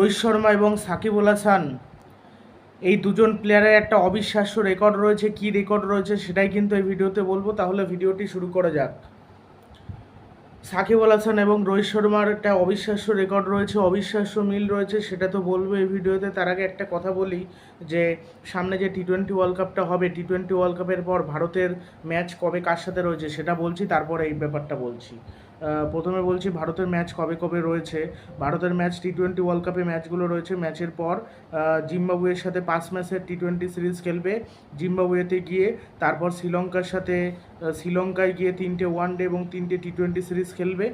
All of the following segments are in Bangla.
রোহিত শর্মা এবং সাকিব আল হাসান, এই দুজন প্লেয়ারের একটা অবিশ্বাস্য রেকর্ড রয়েছে। কি রেকর্ড রয়েছে সেটাই কিন্তু এই ভিডিওতে বলব। তাহলে ভিডিওটি শুরু করা যাক। সাকিব হাসান এবং রোহিত শর্মার একটা অবিশ্বাস্য রেকর্ড রয়েছে, অবিশ্বাস্য মিল রয়েছে, সেটা তো বলব এই ভিডিওতে। তার আগে একটা কথা বলি যে, সামনে যে টি টোয়েন্টি ওয়ার্ল্ড কাপটা হবে টি টোয়েন্টি ওয়ার্ল্ড কাপের পর ভারতের ম্যাচ কবে কার সাথে রয়েছে সেটা বলছি, তারপরে এই ব্যাপারটা বলছি। প্রথমে বলছি ভারতের ম্যাচ কবে কবে রয়েছে। ভারতের ম্যাচ টি টোয়েন্টি ওয়ার্ল্ড কাপে ম্যাচগুলো রয়েছে। ম্যাচের পর জিম্বাবুয়ের সাথে পাঁচ ম্যাচের টি টোয়েন্টি সিরিজ খেলবে। জিম্বাবুয়েতে গিয়ে, তারপর শ্রীলঙ্কার সাথে শ্রীলঙ্কায় গিয়ে তিনটে ওয়ান ডে এবং তিনটে টি টোয়েন্টি সিরিজ খেলবে।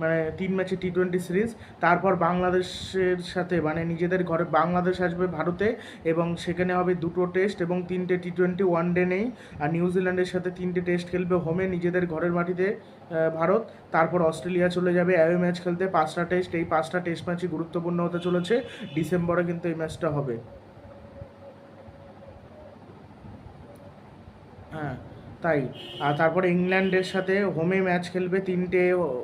মানে তিন ম্যাচে টি টোয়েন্টি সিরিজ, তারপর বাংলাদেশের সাথে মানে নিজেদের ঘরে বাংলাদেশ আসবে ভারতে, এবং সেখানে হবে দুটো টেস্ট এবং তিনটে টি টোয়েন্টি ওয়ান ডে নেই। আর নিউজিল্যান্ডের সাথে তিনটে টেস্ট খেলবে হোমে, নিজেদের ঘরের মাটিতে ভারত। তারপর অস্ট্রেলিয়া চলে যাবে অ্যাওয়ে ম্যাচ খেলতে। পাঁচটা টেস্ট, এই পাঁচটা টেস্ট ম্যাচই গুরুত্বপূর্ণ হতে চলেছে। ডিসেম্বরে কিন্তু এই ম্যাচটা হবে। হ্যাঁ। তাই। আর তারপরে ইংল্যান্ডের সাথে হোমে ম্যাচ খেলবে, তিনটে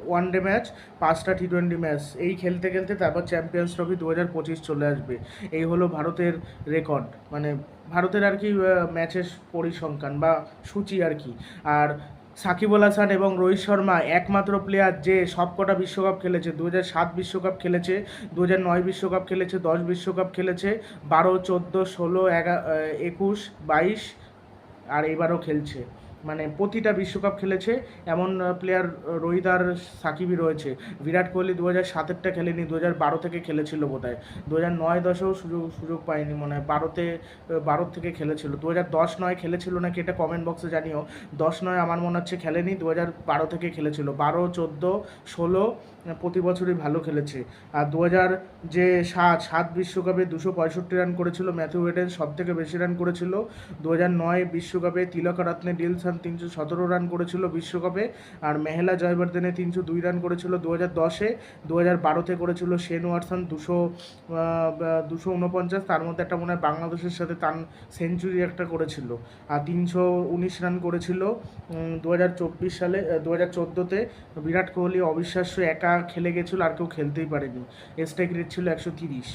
ওয়ান ডে ম্যাচ পাঁচটা টি টোয়েন্টি ম্যাচ এই খেলতে খেলতে তারপর চ্যাম্পিয়ন্স ট্রফি দু হাজার পঁচিশ চলে আসবে। এই হলো ভারতের রেকর্ড মানে ভারতের আর কি ম্যাচের পরিসংখ্যান বা সূচি আর কি। আর সাকিব আল হাসান এবং রোহিত শর্মা একমাত্র প্লেয়ার যে সবকটা বিশ্বকাপ খেলেছে। দু সাত বিশ্বকাপ খেলেছে দু নয় বিশ্বকাপ খেলেছে, দশ বিশ্বকাপ খেলেছে, বারো, চোদ্দ, ষোলো একুশ, বাইশ, আর এবারও খেলছে। মানে প্রতিটা বিশ্বকাপ খেলেছে। এমন প্লেয়ার রোহিত আর সাকিবই রয়েছে। বিরাট কোহলি দু হাজার সাতেরটা খেলেনি দু হাজার বারো থেকে খেলেছিল বোধ হয় দু হাজার নয় দশেও সুযোগ সুযোগ পায়নি মনে হয়। বারোতে বারো থেকে খেলেছিল। দু হাজার দশ নয় খেলেছিল নাকি এটা কমেন্ট বক্সে জানিও। দশ নয় আমার মনে হচ্ছে খেলেনি দু হাজার বারো থেকে খেলেছিল। বারো, চোদ্দ, ষোলো প্রতি বছরই ভালো খেলেছে। আর দু হাজার যে সাত সাত বিশ্বকাপে দুশো পঁয়ষট্টি রান করেছিল, ম্যাথিউ ওয়েডেন সব থেকে বেশি রান করেছিল। দু হাজার নয় বিশ্বকাপে তিলকারাত্নে ডিলসান তিনশো সতেরো রান করেছিল বিশ্বকাপে আর মেহেলা জয়বর্ধনে তিনশো দুই রান করেছিল দু হাজার দশে দু হাজার বারোতে করেছিল শেন ওয়াটসন দুশো দুশো উনপঞ্চাশ তার মধ্যে একটা মনে হয় বাংলাদেশের সাথে তান সেঞ্চুরি একটা করেছিল। আর তিনশো উনিশ রান করেছিল দু হাজার চব্বিশ সালে দু হাজার চোদ্দোতে। বিরাট কোহলি অবিশ্বাস্য একা খেলে গেছিল, আর কেউ খেলতেই পারেনি। স্ট্রাইক রেট ছিল একশো তিরিশ।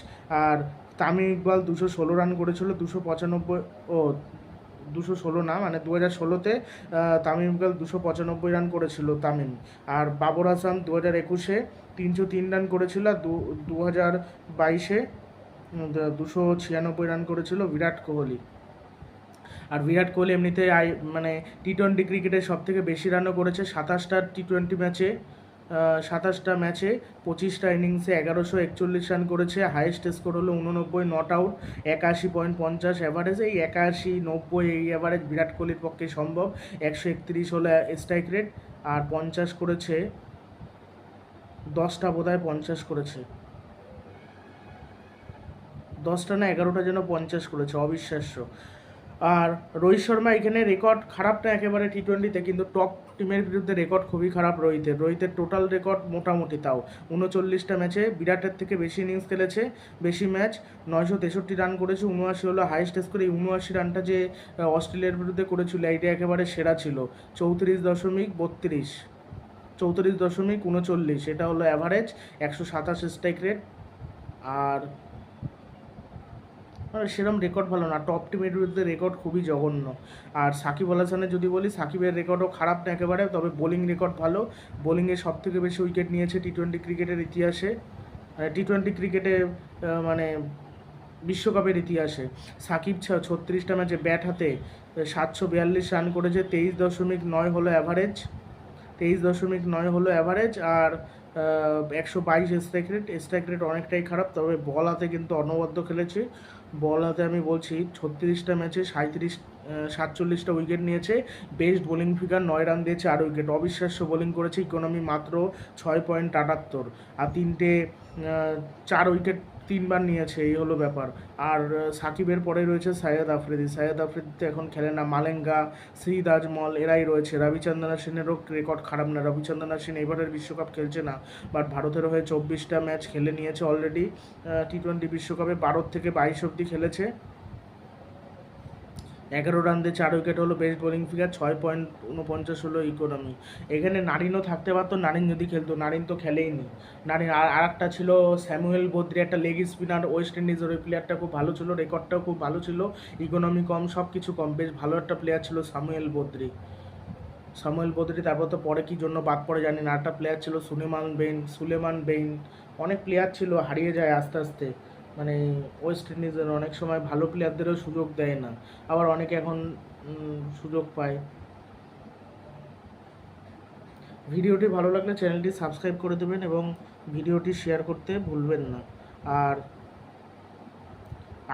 আর তামিম ইকবাল দুশো ষোলো রান করেছিল, দুশো পঁচানব্বই ও দুশো ষোলো না মানে দু হাজার ষোলোতে তামিম ইকবাল দুশো পঁচানব্বই রান করেছিল তামিম। আর বাবর আসাম দু হাজার একুশে তিনশো তিন রান করেছিল, আর দু দু হাজার বাইশে দুশো ছিয়ানব্বই রান করেছিল বিরাট কোহলি। আর বিরাট কোহলি এমনিতে আই মানে টি টোয়েন্টি ক্রিকেটে সব থেকে বেশি রানও করেছে, সাতাশটা টি টোয়েন্টি ম্যাচে সাতাশটা ম্যাচে পঁচিশটা ইনিংসে এগারোশো একচল্লিশ রান করেছে। হাইয়েস্ট স্কোর হলো উননব্বই, নট আউট, একাশি পয়েন্ট পঞ্চাশ অ্যাভারেজ এই একাশি, নব্বই এই অ্যাভারেজ বিরাট কোহলির পক্ষে সম্ভব। একশো একত্রিশ হলো স্ট্রাইক রেট, আর পঞ্চাশ করেছে, দশটা বোধহয় পঞ্চাশ করেছে। দশটা না এগারোটা যেন পঞ্চাশ করেছে, অবিশ্বাস্য। আর রোহিত শর্মা এখানে রেকর্ড খারাপ না একেবারে টি টোয়েন্টিতে কিন্তু টপ টিমের বিরুদ্ধে রেকর্ড খুবই খারাপ রোহিতের। রোহিতের টোটাল রেকর্ড মোটামুটি তাও। উনচল্লিশটা ম্যাচে বিরাটের থেকে বেশি ইনিংস খেলেছে, বেশি ম্যাচ নয়শো তেষট্টি রান করেছে, উনআশি হলো হাইয়েস্ট স্কোর এই উনআশি রানটা যে অস্ট্রেলিয়ার বিরুদ্ধে করেছিল, এইটা একেবারে সেরা ছিল। চৌত্রিশ দশমিক বত্রিশ, চৌত্রিশ দশমিক উনচল্লিশ, এটা হলো অ্যাভারেজ একশো সাতাশ স্ট্রাইক রেট আর সেরকম রেকর্ড ভালো না। টপ টিমের বিরুদ্ধে রেকর্ড খুবই জঘন্য। আর সাকিব আল হাসানের যদি বলি, সাকিবের রেকর্ডও খারাপ না একেবারে, তবে বোলিং রেকর্ড ভালো। বোলিংয়ে সব থেকে বেশি উইকেট নিয়েছে টি টোয়েন্টি ক্রিকেটের ইতিহাসে। টি টোয়েন্টি ক্রিকেটে মানে বিশ্বকাপের ইতিহাসে। সাকিব ছত্রিশটা ম্যাচে ব্যাট হাতে সাতশো বিয়াল্লিশ রান করেছে, তেইশ দশমিক নয় হলো অ্যাভারেজ তেইশ দশমিক নয় হলো অ্যাভারেজ আর একশো বাইশ স্ট্রাইক রেট স্ট্রাইক রেট অনেকটাই খারাপ, তবে বল হাতে কিন্তু অনবদ্য খেলেছে। বল হাতে আমি বলছি, ছত্রিশটা ম্যাচে সাঁত্রিশ সাতচল্লিশটা উইকেট নিয়েছে। বেস্ট বোলিং ফিগার নয় রান দিয়েছে আর উইকেট অবিশ্বাস্য বোলিং করেছে ইকোনমি মাত্র ছয় পয়েন্ট আটাত্তর। আর তিনটে চার উইকেট তিনবার নিয়েছে, এই হলো ব্যাপার। আর সাকিবের পরে রয়েছে সাইয়দ আফ্রিদি। সাইয়দ আফ্রিদিতে এখন খেলে না মালেঙ্গা সিদ আজমল, এরাই রয়েছে। রবিচন্দ্রনা সেনেরও রেকর্ড খারাপ না। রবিচন্দ্রনা সেন এবারের বিশ্বকাপ খেলছে না, বাট ভারতের হয়ে চব্বিশটা ম্যাচ খেলে নিয়েছে অলরেডি টি টোয়েন্টি বিশ্বকাপে বারোর থেকে বাইশ অব্দি খেলেছে। এগারো রান দিয়ে চার উইকেট হলো বেস্ট বোলিং ফিগার ছয় পয়েন্ট উনপঞ্চাশ হলো ইকোনমি এখানে নারিনও থাকতে পারতো, নারিন যদি খেলতো, নারিন তো খেলেই নি। নারিন আর একটা ছিল স্যামুয়েল বদ্রি, একটা লেগ স্পিনার ওয়েস্ট ইন্ডিজের ওই প্লেয়ারটা খুব ভালো ছিল রেকর্ডটাও খুব ভালো ছিল ইকোনমি কম সব কিছু কম। বেশ ভালো একটা প্লেয়ার ছিল স্যামুয়েল বদ্রি। সামুয়েল বদ্রি, তারপর তো পরে কি জন্য বাদ পড়ে জানি না একটা প্লেয়ার ছিল সুলেমান বেইন সুলেমান বেইন। অনেক প্লেয়ার ছিল, হারিয়ে যায় আস্তে আস্তে। মানে ওয়েস্ট ইন্ডিজের অনেক সময় ভালো প্লেয়ারদেরও সুযোগ দেয় না। আবার অনেকে এখন সুযোগ পায়। ভিডিওটি ভালো লাগলে চ্যানেলটি সাবস্ক্রাইব করে দেবেন এবং ভিডিওটি শেয়ার করতে ভুলবেন না। আর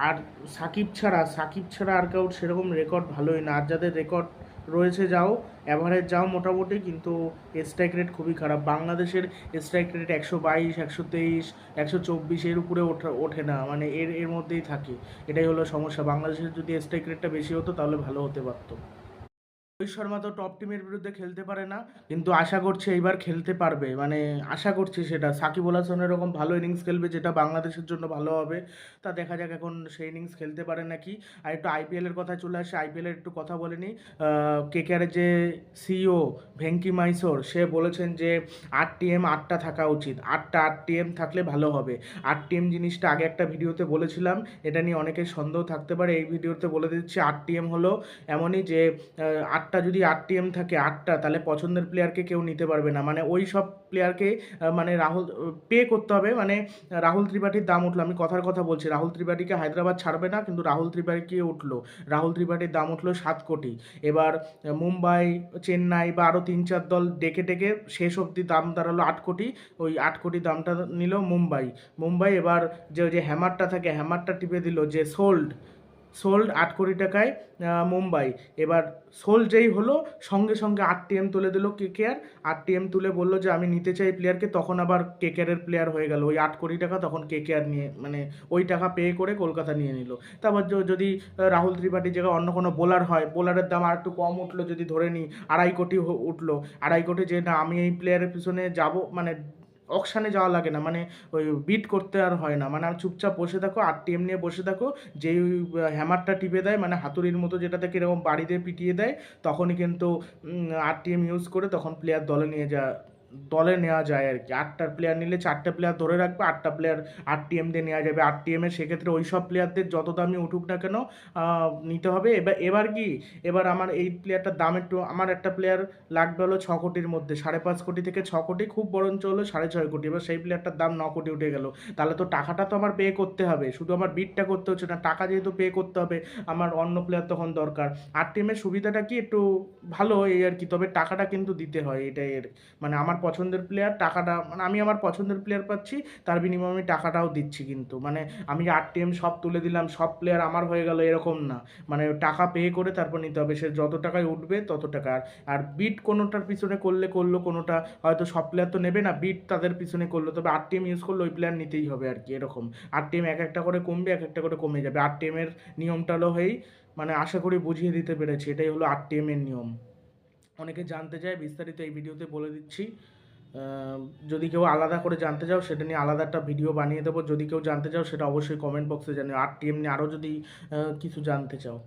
আর সাকিব ছাড়া সাকিব ছাড়া আর কাউর সেরকম রেকর্ড ভালোই না। আর যাদের রেকর্ড রয়েছে, যাও। অ্যাভারেজ যাও মোটামুটি, কিন্তু স্ট্রাইক রেট খুবই খারাপ। বাংলাদেশের স্ট্রাইক রেট একশো বাইশ, একশো তেইশ, একশো চব্বিশ এর উপরে ওঠা, ওঠে না। মানে এর এর মধ্যেই থাকে। এটাই হলো সমস্যা। বাংলাদেশের যদি স্ট্রাইক রেটটা বেশি হতো, তাহলে ভালো হতে পারতো। রোহিত শর্মা তো টপ টিমের বিরুদ্ধে খেলতে পারে না কিন্তু আশা করছি এইবার খেলতে পারবে। মানে আশা করছি সেটা। সাকিব আল হাসান এরকম ভালো ইনিংস খেলবে যেটা বাংলাদেশের জন্য ভালো হবে। তা দেখা যাক এখন সেই ইনিংস খেলতে পারে নাকি। আর একটু আইপিএলের কথা চলে আসে আইপিএলের একটু কথা বলে নিই। কেকেআরের যে সিইও ভেঙ্কি মাইসোর সে বলেছেন যে আট টিএম আটটা থাকা উচিত। আটটা আট টিএম থাকলে ভালো হবে। আট টিএম জিনিসটা আগে একটা ভিডিওতে বলেছিলাম এটা নিয়ে অনেকের সন্দেহ থাকতে পারে। এই ভিডিওতে বলে দিচ্ছি আট টিএম হলো এমনই যে আহ, আটটা যদি আট টিএম থাকে আটটা, তাহলে পছন্দের প্লেয়ারকে কেউ নিতে পারবে না। মানে ওই সব প্লেয়ারকে মানে রাহুল পে করতে হবে। মানে রাহুল ত্রিপাঠীর দাম উঠল, আমি কথার কথা বলছি, রাহুল ত্রিপাঠীকে হায়দ্রাবাদ ছাড়বে না, কিন্তু রাহুল ত্রিপাঠীকে উঠল। রাহুল ত্রিপাঠীর দাম উঠল সাত কোটি। এবার মুম্বাই, চেন্নাই বা আরও তিন চার দল ডেকে ডেকে শেষ অবধি দাম দাঁড়াল আট কোটি। ওই আট কোটি দামটা নিল মুম্বাই। মুম্বাই এবার যে যে হ্যামারটা থাকে হ্যামারটা টিপে দিল, যে সোল্ড সোল্ড আট কোটি টাকায় মুম্বাই। এবার সোল যেই হলো, সঙ্গে সঙ্গে আট টিএম তুলে দিল কে কে আর আট টিএম তুলে বলল যে, আমি নিতে চাই প্লেয়ারকে তখন আবার কে কে আরের প্লেয়ার হয়ে গেল। ওই আট কোটি টাকা তখন কে কে আর নিয়ে মানে ওই টাকা পে করে কলকাতা নিয়ে নিল। তারপর যদি রাহুল ত্রিপাঠীর জায়গায় অন্য কোনো বোলার হয় বোলারের দাম আর একটু কম উঠল যদি ধরে নিই, আড়াই কোটি উঠল। আড়াই কোটি যে, না, আমি এই প্লেয়ারের পিছনে যাব। মানে অকশানে যাওয়া লাগে না মানে ওই বিট করতে আর হয় না। মানে চুপচাপ বসে থাকো আর টিএম নিয়ে বসে থাকো, যেই হ্যামারটা টিপে দেয় মানে হাতুড়ির মতো যেটা থেকে এরকম বাড়িতে পিটিয়ে দেয়, তখনই কিন্তু আর টিএম ইউজ করে তখন প্লেয়ার দলে নিয়ে যা দলে নেওয়া যায় আর কি। আটটা প্লেয়ার নিলে চারটে প্লেয়ার ধরে রাখবে, আটটা প্লেয়ার আট টিএম দিয়ে নেওয়া যাবে। আট টিএমে সেক্ষেত্রে ওই সব প্লেয়ারদের যত দামি উঠুক না কেন নিতে হবে। এবার এবার কি? এবার আমার এই প্লেয়ারটার দাম একটু, আমার একটা প্লেয়ার লাগবে হলো ছ কোটির মধ্যে, সাড়ে পাঁচ কোটি থেকে ছ কোটি, খুব বরঞ্চ হলো সাড়ে ছয় কোটি। এবার সেই প্লেয়ারটার দাম ন কোটি উঠে গেল। তাহলে তো টাকাটা তো আমার পে করতে হবে। শুধু আমার বিটটা করতে হচ্ছে না, টাকা যেহেতু পে করতে হবে, আমার অন্য প্লেয়ার তখন দরকার। আর টিমের সুবিধাটা কি একটু ভালো এই আর কি, তবে টাকাটা কিন্তু দিতে হয়, এটাই মানে আমার পছন্দের প্লেয়ার টাকাটা মানে আমি আমার পছন্দের প্লেয়ার পাচ্ছি, তার বিনিময়ে আমি টাকাটাও দিচ্ছি কিন্তু। মানে আমি আট টিএম সব তুলে দিলাম, সব প্লেয়ার আমার হয়ে গেল, এরকম না। মানে টাকা পে করে তারপর নিতে হবে। সে যত টাকায় উঠবে, তত টাকা। আর বিট কোনোটার পিছনে করলে করল, কোনোটা হয়তো সব প্লেয়ার তো নেবে না বিট তাদের পিছনে করল। তবে আট টিম ইউজ করলে ওই প্লেয়ার নিতেই হবে আর কি, এরকম। আট টিম এক একটা করে কমবে, এক একটা করে কমে যাবে। আট টিমের নিয়মটা হলো হয়েই মানে আশা করি বুঝিয়ে দিতে পেরেছি। এটাই হলো আট টিএমের নিয়ম। অনেকে জানতে চায়, বিস্তারিত এই ভিডিওতে বলে দিচ্ছি। যদি কেউ আলাদা করে জানতে চাও, সেটা নিয়ে আলাদা একটা ভিডিও বানিয়ে দেবো। যদি কেউ জানতে চাও, সেটা অবশ্যই কমেন্ট বক্সে জানিও। আর টিএম নিয়ে আরও যদি কিছু জানতে চাও।